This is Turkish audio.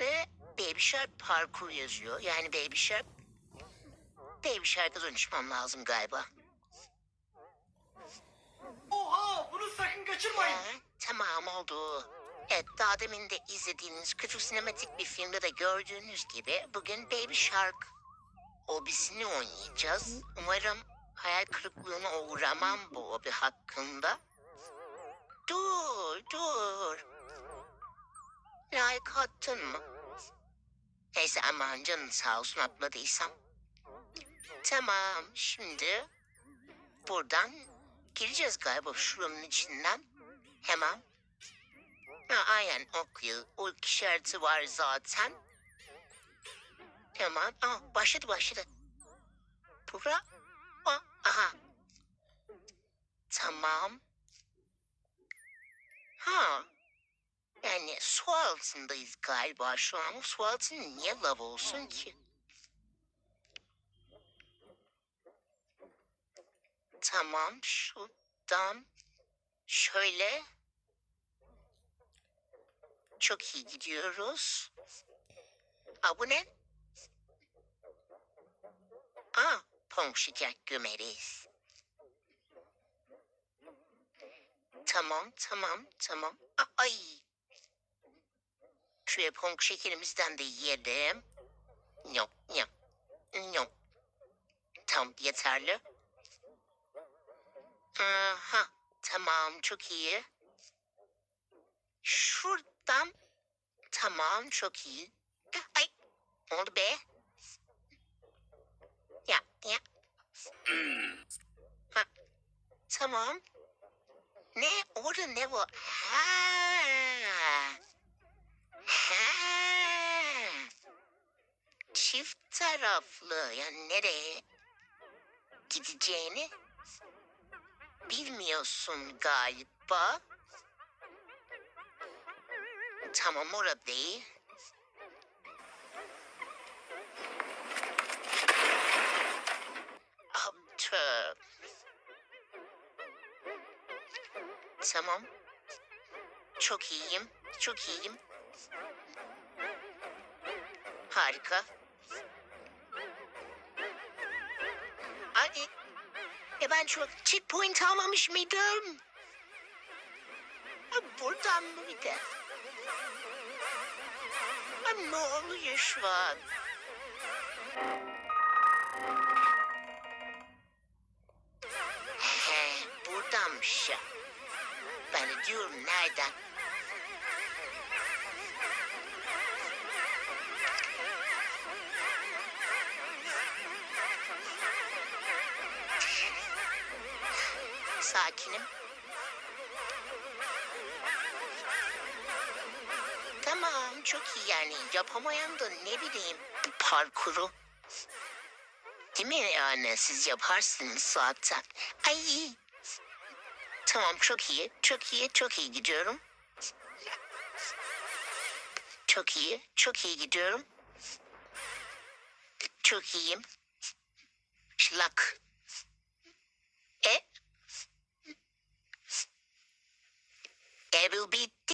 Ve Baby Shark parkur yazıyor. Yani Baby Shark... Baby Shark'a dönüşmem lazım galiba. Oha bunu sakın kaçırmayın. Ha, tamam oldu. Evet daha demin de izlediğiniz küçük sinematik bir filmde de gördüğünüz gibi bugün Baby Shark obisini oynayacağız. Umarım hayal kırıklığına uğramam bu obi hakkında. Dur dur. Like attın mı? Neyse aman canın sağ olsun atmadıysam. Tamam şimdi buradan gireceğiz galiba şuranın içinden. Hemen. Ha, aynen okuyor. O işareti var zaten. Hemen. Aa, başladı başladı. Bura. Aa, aha. Tamam. Ha. Yani su altındayız galiba şu an. Su altında niye lav olsun ki? Tamam şuradan şöyle çok iyi gidiyoruz. Aa bu ne? Aa pamuk şeker gömeriz. Tamam tamam tamam. Ay. Şuraya pamuk şekerimizden de yiyelim. Yok yok. Yok. Tam yeterli. Aha, tamam çok iyi. Şuradan tamam çok iyi. Ay oldu be? Ya ya. Ha, tamam. Ne orada ne var? Ha. Çift taraflı yani nereye gideceğini bilmiyorsun galiba. Tamam orada değil. Ah, tüh. Tamam. Çok iyiyim. Çok iyiyim. Harika. Hadi. Ya ben çok checkpoint almamış mıydım? Ha, Buradan mı bir de? Ha, ne oluyor şu an? He, buradanmış ya. Ben diyorum nereden? Sakinim. Tamam çok iyi yani yapamayan da ne bileyim parkuru. Değil mi yani siz yaparsınız zaten. Ay. Tamam çok iyi çok iyi çok iyi gidiyorum. Çok iyi çok iyi gidiyorum. Çok iyiyim. Şlak.